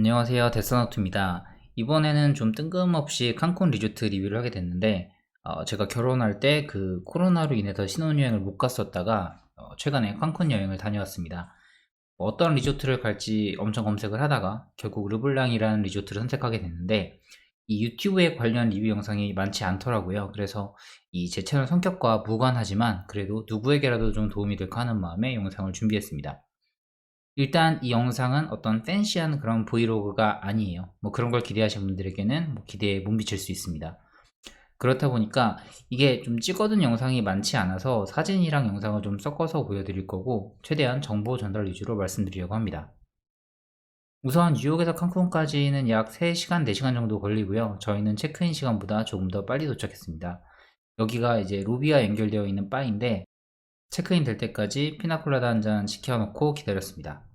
안녕하세요. 데스노트입니다. 이번에는 좀 뜬금없이 칸쿤 리조트 리뷰를 하게 됐는데 어, 제가 결혼할 때 그 코로나로 인해서 신혼여행을 못 갔었다가 어, 최근에 칸쿤 여행을 다녀왔습니다. 어떤 리조트를 갈지 엄청 검색을 하다가 결국 르블랑이라는 리조트를 선택하게 됐는데 이 유튜브에 관련 리뷰 영상이 많지 않더라고요. 그래서 이 제 채널 성격과 무관하지만 그래도 누구에게라도 좀 도움이 될까 하는 마음에 영상을 준비했습니다 일단 이 영상은 어떤 팬시한 그런 브이로그가 아니에요. 뭐 그런 걸 기대하시는 분들에게는 뭐 기대에 못 미칠 수 있습니다. 그렇다 보니까 이게 좀 찍어둔 영상이 많지 않아서 사진이랑 영상을 좀 섞어서 보여드릴 거고 최대한 정보 전달 위주로 말씀드리려고 합니다. 우선 뉴욕에서 칸쿤까지는 약 3시간, 4시간 정도 걸리고요. 저희는 체크인 시간보다 조금 더 빨리 도착했습니다. 여기가 이제 로비와 연결되어 있는 바인데 체크인 될 때까지 피나콜라다 한 잔 시켜놓고 기다렸습니다.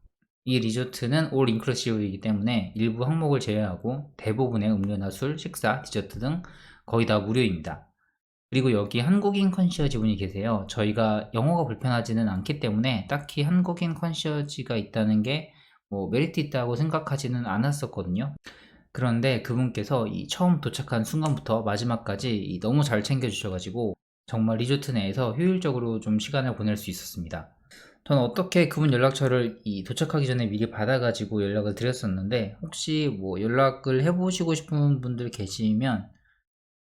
이 리조트는 올 인클루시브이기 때문에 일부 항목을 제외하고 대부분의 음료나 술, 식사, 디저트 등 거의 다 무료입니다. 그리고 여기 한국인 컨시어지 분이 계세요. 저희가 영어가 불편하지는 않기 때문에 딱히 한국인 컨시어지가 있다는 게 뭐 메리트 있다고 생각하지는 않았었거든요. 그런데 그분께서 이 처음 도착한 순간부터 마지막까지 이 너무 잘 챙겨주셔가지고 정말 리조트 내에서 효율적으로 좀 시간을 보낼 수 있었습니다. 저는 어떻게 그분 연락처를 이 도착하기 전에 미리 받아가지고 연락을 드렸었는데 혹시 뭐 연락을 해보시고 싶은 분들 계시면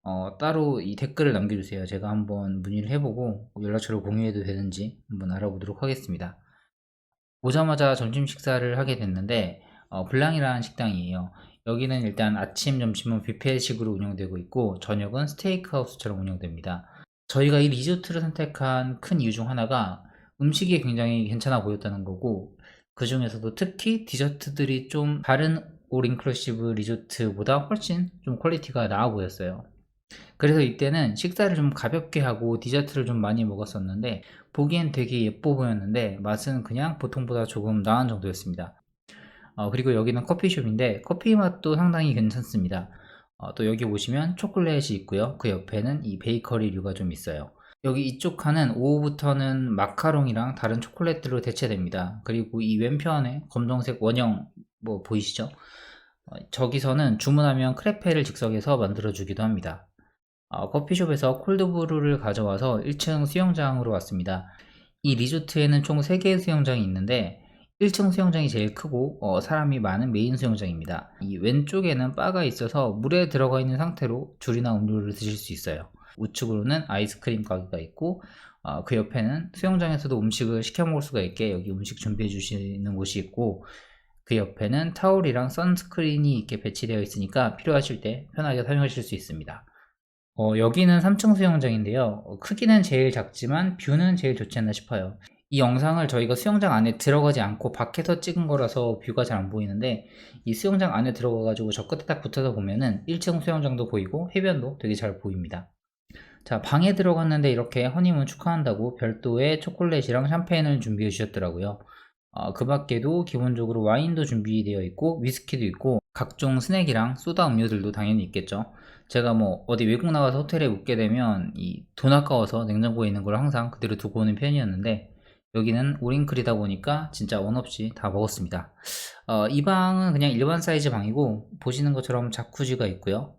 어, 따로 이 댓글을 남겨주세요. 제가 한번 문의를 해보고 연락처를 공유해도 되는지 한번 알아보도록 하겠습니다. 오자마자 점심 식사를 하게 됐는데 어, 블랑이라는 식당이에요. 여기는 일단 아침, 점심은 뷔페식으로 운영되고 있고 저녁은 스테이크하우스처럼 운영됩니다. 저희가 이 리조트를 선택한 큰 이유 중 하나가 음식이 굉장히 괜찮아 보였다는 거고 그 중에서도 특히 디저트들이 좀 다른 올 인클루시브 리조트보다 훨씬 좀 퀄리티가 나아 보였어요. 그래서 이때는 식사를 좀 가볍게 하고 디저트를 좀 많이 먹었었는데 보기엔 되게 예뻐 보였는데 맛은 그냥 보통보다 조금 나은 정도였습니다. 어, 그리고 여기는 커피숍인데 커피 맛도 상당히 괜찮습니다. 어, 또 여기 보시면 초콜릿이 있고요. 그 옆에는 이 베이커리류가 좀 있어요. 여기 이쪽 칸은 오후부터는 마카롱이랑 다른 초콜릿들로 대체됩니다. 그리고 이 왼편에 검정색 원형 뭐 보이시죠? 어, 저기서는 주문하면 크레페를 즉석에서 만들어주기도 합니다. 어, 커피숍에서 콜드브루를 가져와서 1층 수영장으로 왔습니다. 이 리조트에는 총 3개의 수영장이 있는데 1층 수영장이 제일 크고 어, 사람이 많은 메인 수영장입니다. 이 왼쪽에는 바가 있어서 물에 들어가 있는 상태로 줄이나 음료를 드실 수 있어요. 우측으로는 아이스크림 가게가 있고 어, 그 옆에는 수영장에서도 음식을 시켜 먹을 수가 있게 여기 음식 준비해 주시는 곳이 있고 그 옆에는 타올이랑 선스크린이 이렇게 배치되어 있으니까 필요하실 때 편하게 사용하실 수 있습니다. 어, 여기는 3층 수영장인데요. 어, 크기는 제일 작지만 뷰는 제일 좋지 않나 싶어요. 이 영상을 저희가 수영장 안에 들어가지 않고 밖에서 찍은 거라서 뷰가 잘 안 보이는데 이 수영장 안에 들어가 가지고 저 끝에 딱 붙어서 보면은 1층 수영장도 보이고 해변도 되게 잘 보입니다 자 방에 들어갔는데 이렇게 허니문 축하한다고 별도의 초콜릿이랑 샴페인을 준비해 주셨더라고요 어, 그 밖에도 기본적으로 와인도 준비되어 있고 위스키도 있고 각종 스낵이랑 소다 음료들도 당연히 있겠죠 제가 뭐 어디 외국 나가서 호텔에 묵게 되면 이 돈 아까워서 냉장고에 있는 걸 항상 그대로 두고 오는 편이었는데 여기는 오링클이다 보니까 진짜 원 없이 다 먹었습니다. 어, 이 방은 그냥 일반 사이즈 방이고 보시는 것처럼 자쿠지가 있고요.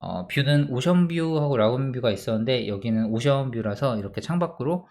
어, 뷰는 오션뷰하고 라군뷰가 있었는데 여기는 오션뷰라서 이렇게 창밖으로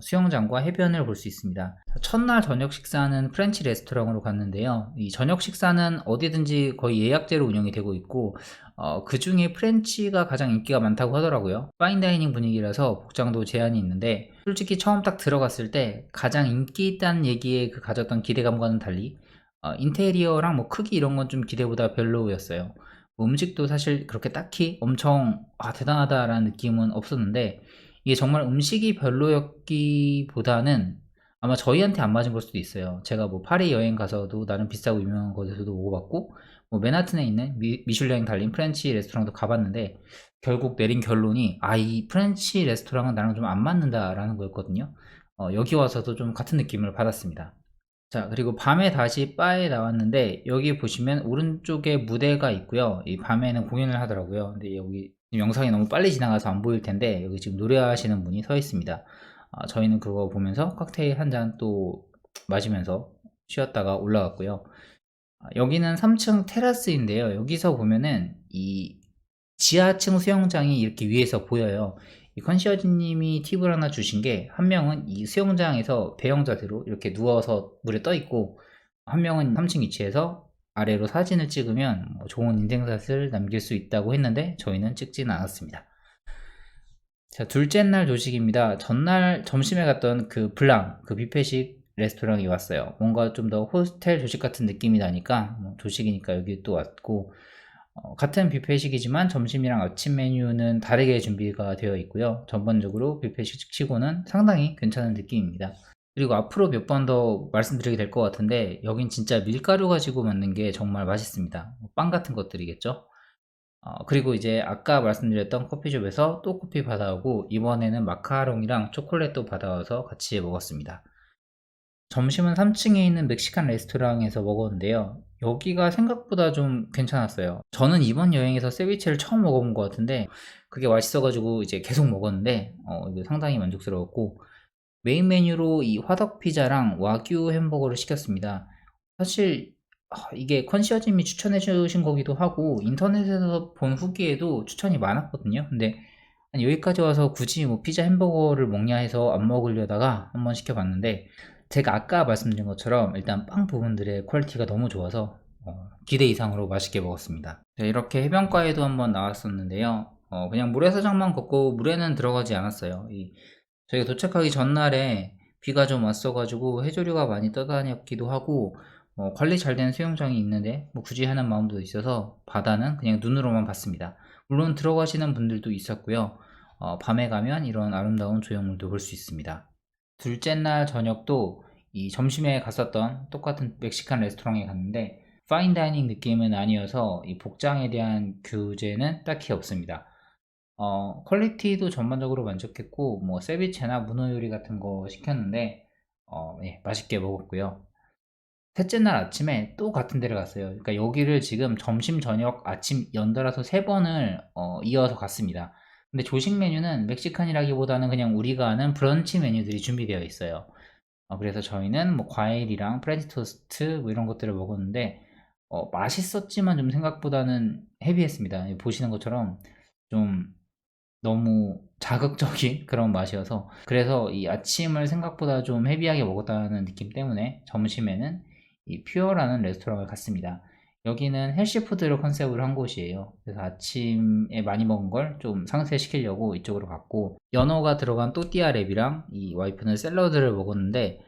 수영장과 해변을 볼 수 있습니다. 첫날 저녁 식사는 프렌치 레스토랑으로 갔는데요. 이 저녁 식사는 어디든지 거의 예약제로 운영이 되고 있고 어, 그 중에 프렌치가 가장 인기가 많다고 하더라고요. 파인다이닝 분위기라서 복장도 제한이 있는데 솔직히 처음 딱 들어갔을 때 가장 인기 있다는 얘기에 그 가졌던 기대감과는 달리 어, 인테리어랑 뭐 크기 이런 건 좀 기대보다 별로였어요. 뭐 음식도 사실 그렇게 딱히 엄청 아, 대단하다라는 느낌은 없었는데 이게 정말 음식이 별로였기보다는 아마 저희한테 안 맞은 걸 수도 있어요. 제가 뭐 파리 여행 가서도 나름 비싸고 유명한 곳에서도 먹어봤고 뭐 맨하튼에 있는 미, 슐랭 달린 프렌치 레스토랑도 가봤는데 결국 내린 결론이 아 이 프렌치 레스토랑은 나랑 좀 안 맞는다라는 거였거든요. 어, 여기 와서도 좀 같은 느낌을 받았습니다. 자 그리고 밤에 다시 바에 나왔는데 여기 보시면 오른쪽에 무대가 있고요. 이 밤에는 공연을 하더라고요. 근데 여기 영상이 너무 빨리 지나가서 안 보일 텐데 여기 지금 노래하시는 분이 서 있습니다. 아, 저희는 그거 보면서 칵테일 한 잔 또 마시면서 쉬었다가 올라갔고요. 아, 여기는 3층 테라스인데요. 여기서 보면은 이 지하층 수영장이 이렇게 위에서 보여요. 이 컨시어지님이 팁을 하나 주신 게 한 명은 이 수영장에서 배영 자세로 이렇게 누워서 물에 떠 있고 한 명은 3층 위치에서 아래로 사진을 찍으면 뭐 좋은 인생샷을 남길 수 있다고 했는데 저희는 찍지는 않았습니다. 자, 둘째 날 조식입니다. 전날 점심에 갔던 그 블랑, 그 뷔페식 레스토랑이 왔어요. 뭔가 좀 더 호스텔 조식 같은 느낌이 나니까 뭐 조식이니까 여기 또 왔고 어, 같은 뷔페식이지만 점심이랑 아침 메뉴는 다르게 준비가 되어 있고요. 전반적으로 뷔페식 치고는 상당히 괜찮은 느낌입니다. 그리고 앞으로 몇 번 더 말씀드리게 될 것 같은데 여긴 진짜 밀가루 가지고 만든 게 정말 맛있습니다. 뭐빵 같은 것들이겠죠. 어, 그리고 이제 아까 말씀드렸던 커피숍에서 또 커피 받아오고 이번에는 마카롱이랑 초콜릿도 받아와서 같이 먹었습니다. 점심은 3층에 있는 멕시칸 레스토랑에서 먹었는데요. 여기가 생각보다 좀 괜찮았어요. 저는 이번 여행에서 세비체를 처음 먹어본 것 같은데 그게 맛있어가지고 이제 계속 먹었는데 어, 상당히 만족스러웠고 메인 메뉴로 이 화덕 피자랑 와규 햄버거를 시켰습니다. 사실 아, 이게 컨시어짐이 추천해 주신 거기도 하고 인터넷에서 본 후기에도 추천이 많았거든요. 근데 여기까지 와서 굳이 뭐 피자 햄버거를 먹냐 해서 안 먹으려다가 한번 시켜봤는데 제가 아까 말씀드린 것처럼 일단 빵 부분들의 퀄리티가 너무 좋아서 어, 기대 이상으로 맛있게 먹었습니다. 네, 이렇게 해변가에도 한번 나왔었는데요. 어, 그냥 모래사장만 걷고 물에는 들어가지 않았어요. 이, 저희가 도착하기 전날에 비가 좀 왔어가지고 해조류가 많이 떠다녔기도 하고 어, 관리 잘 된 수영장이 있는데 뭐 굳이 하는 마음도 있어서 바다는 그냥 눈으로만 봤습니다. 물론 들어가시는 분들도 있었고요. 어, 밤에 가면 이런 아름다운 조형물도 볼 수 있습니다. 둘째 날 저녁도 이 점심에 갔었던 똑같은 멕시칸 레스토랑에 갔는데 파인 다이닝 느낌은 아니어서 이 복장에 대한 규제는 딱히 없습니다. 어, 퀄리티도 전반적으로 만족했고 뭐 세비체나 문어 요리 같은 거 시켰는데 어, 예, 맛있게 먹었고요. 셋째 날 아침에 또 같은 데를 갔어요. 그러니까 여기를 지금 점심, 저녁, 아침 연달아서 세 번을 어, 이어서 갔습니다. 근데 조식 메뉴는 멕시칸이라기보다는 그냥 우리가 아는 브런치 메뉴들이 준비되어 있어요. 어, 그래서 저희는 뭐 과일이랑 프렌치 토스트 뭐 이런 것들을 먹었는데 어, 맛있었지만 좀 생각보다는 헤비했습니다. 보시는 것처럼 좀 너무 자극적인 그런 맛이어서 그래서 이 아침을 생각보다 좀 헤비하게 먹었다는 느낌 때문에 점심에는 이 퓨어라는 레스토랑을 갔습니다. 여기는 헬시푸드를 컨셉으로 한 곳이에요. 그래서 아침에 많이 먹은 걸 좀 상쇄시키려고 이쪽으로 갔고 연어가 들어간 또띠아 랩이랑 이 와이프는 샐러드를 먹었는데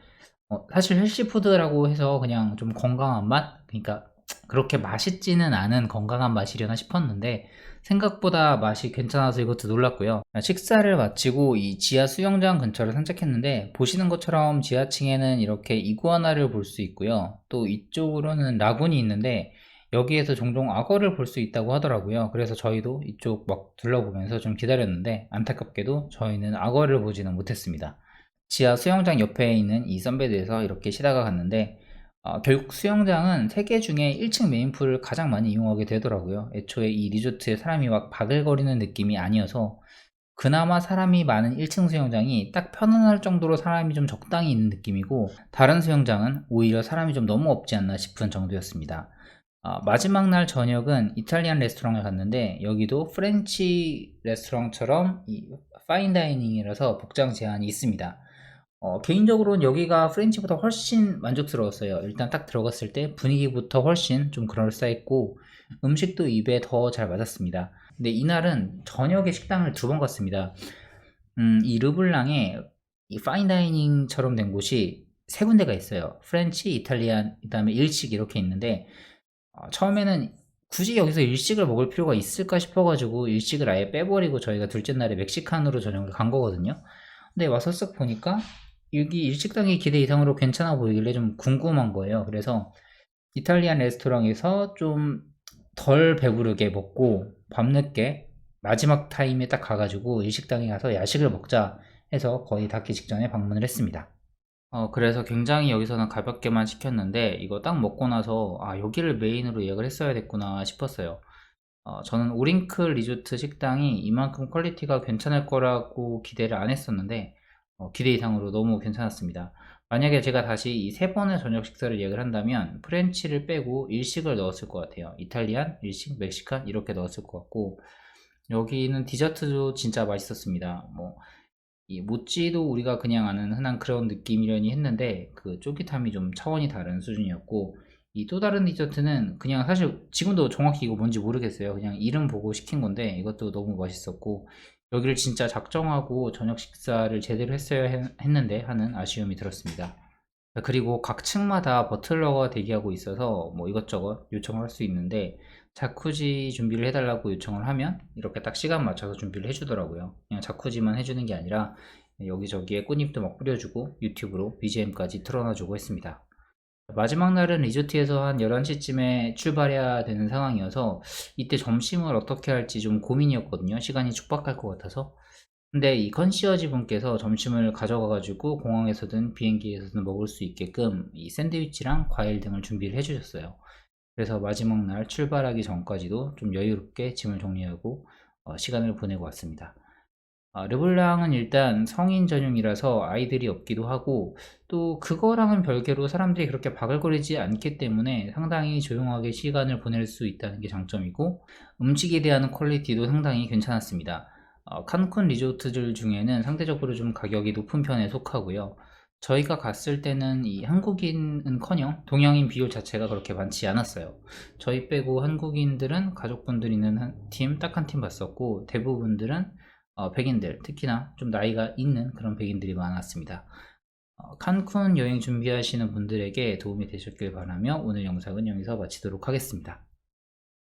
어, 사실 헬시푸드라고 해서 그냥 좀 건강한 맛? 그러니까 그렇게 맛있지는 않은 건강한 맛이려나 싶었는데 생각보다 맛이 괜찮아서 이것도 놀랐고요. 식사를 마치고 이 지하 수영장 근처를 산책했는데 보시는 것처럼 지하층에는 이렇게 이구아나를 볼 수 있고요. 또 이쪽으로는 라군이 있는데 여기에서 종종 악어를 볼 수 있다고 하더라고요. 그래서 저희도 이쪽 막 둘러보면서 좀 기다렸는데 안타깝게도 저희는 악어를 보지는 못했습니다. 지하 수영장 옆에 있는 이 선베드에서 이렇게 쉬다가 갔는데 어, 결국 수영장은 세 개 중에 1층 메인풀을 가장 많이 이용하게 되더라고요. 애초에 이 리조트에 사람이 막 바글거리는 느낌이 아니어서 그나마 사람이 많은 1층 수영장이 딱 편안할 정도로 사람이 좀 적당히 있는 느낌이고 다른 수영장은 오히려 사람이 좀 너무 없지 않나 싶은 정도였습니다. 어, 마지막 날 저녁은 이탈리안 레스토랑을 갔는데 여기도 프렌치 레스토랑처럼 이 파인 다이닝이라서 복장 제한이 있습니다. 어, 개인적으로는 여기가 프렌치보다 훨씬 만족스러웠어요. 일단 딱 들어갔을 때 분위기부터 훨씬 좀 그럴싸했고 음식도 입에 더 잘 맞았습니다. 근데 이날은 저녁에 식당을 두 번 갔습니다. 음, 이 르블랑에 이 파인다이닝처럼 된 곳이 세 군데가 있어요. 프렌치, 이탈리안, 그 다음에 일식 이렇게 있는데 어, 처음에는 굳이 여기서 일식을 먹을 필요가 있을까 싶어가지고 일식을 아예 빼버리고 저희가 둘째 날에 멕시칸으로 저녁을 간 거거든요. 근데 와서 쓱 보니까 여기 일식당이 기대 이상으로 괜찮아 보이길래 좀 궁금한 거예요. 그래서 이탈리안 레스토랑에서 좀 덜 배부르게 먹고 밤늦게 마지막 타임에 딱 가가지고 일식당에 가서 야식을 먹자 해서 거의 닫기 직전에 방문을 했습니다. 어, 그래서 굉장히 여기서는 가볍게만 시켰는데 이거 딱 먹고 나서 아, 여기를 메인으로 예약을 했어야 됐구나 싶었어요. 어, 저는 오링클 리조트 식당이 이만큼 퀄리티가 괜찮을 거라고 기대를 안 했었는데 어, 기대 이상으로 너무 괜찮았습니다. 만약에 제가 다시 이 세 번의 저녁 식사를 예약을 한다면 프렌치를 빼고 일식을 넣었을 것 같아요. 이탈리안, 일식, 멕시칸 이렇게 넣었을 것 같고 여기는 디저트도 진짜 맛있었습니다. 뭐 이 모찌도 우리가 그냥 아는 흔한 그런 느낌이려니 했는데 그 쫄깃함이 좀 차원이 다른 수준이었고 이 또 다른 디저트는 그냥 사실 지금도 정확히 이거 뭔지 모르겠어요. 그냥 이름 보고 시킨 건데 이것도 너무 맛있었고 여기를 진짜 작정하고 저녁 식사를 제대로 했어야 했- 했는데 하는 아쉬움이 들었습니다. 그리고 각 층마다 버틀러가 대기하고 있어서 뭐 이것저것 요청을 할 수 있는데 자쿠지 준비를 해달라고 요청을 하면 이렇게 딱 시간 맞춰서 준비를 해주더라고요. 그냥 자쿠지만 해주는 게 아니라 여기저기에 꽃잎도 막 뿌려주고 유튜브로 BGM까지 틀어놔주고 했습니다. 마지막 날은 리조트에서 한 11시쯤에 출발해야 되는 상황이어서 이때 점심을 어떻게 할지 좀 고민이었거든요. 시간이 촉박할 것 같아서. 근데 이 컨시어지 분께서 점심을 가져가가지고 공항에서든 비행기에서든 먹을 수 있게끔 이 샌드위치랑 과일 등을 준비를 해주셨어요. 그래서 마지막 날 출발하기 전까지도 좀 여유롭게 짐을 정리하고 어, 시간을 보내고 왔습니다. 아, 르블랑은 일단 성인 전용이라서 아이들이 없기도 하고 또 그거랑은 별개로 사람들이 그렇게 바글거리지 않기 때문에 상당히 조용하게 시간을 보낼 수 있다는 게 장점이고 음식에 대한 퀄리티도 상당히 괜찮았습니다. 어, 칸쿤 리조트들 중에는 상대적으로 좀 가격이 높은 편에 속하고요. 저희가 갔을 때는 이 한국인은커녕 동양인 비율 자체가 그렇게 많지 않았어요. 저희 빼고 한국인들은 가족분들 있는 팀딱 한 팀 봤었고 대부분들은 어, 백인들 특히나 좀 나이가 있는 그런 백인들이 많았습니다. 어, 칸쿤 여행 준비하시는 분들에게 도움이 되셨길 바라며 오늘 영상은 여기서 마치도록 하겠습니다.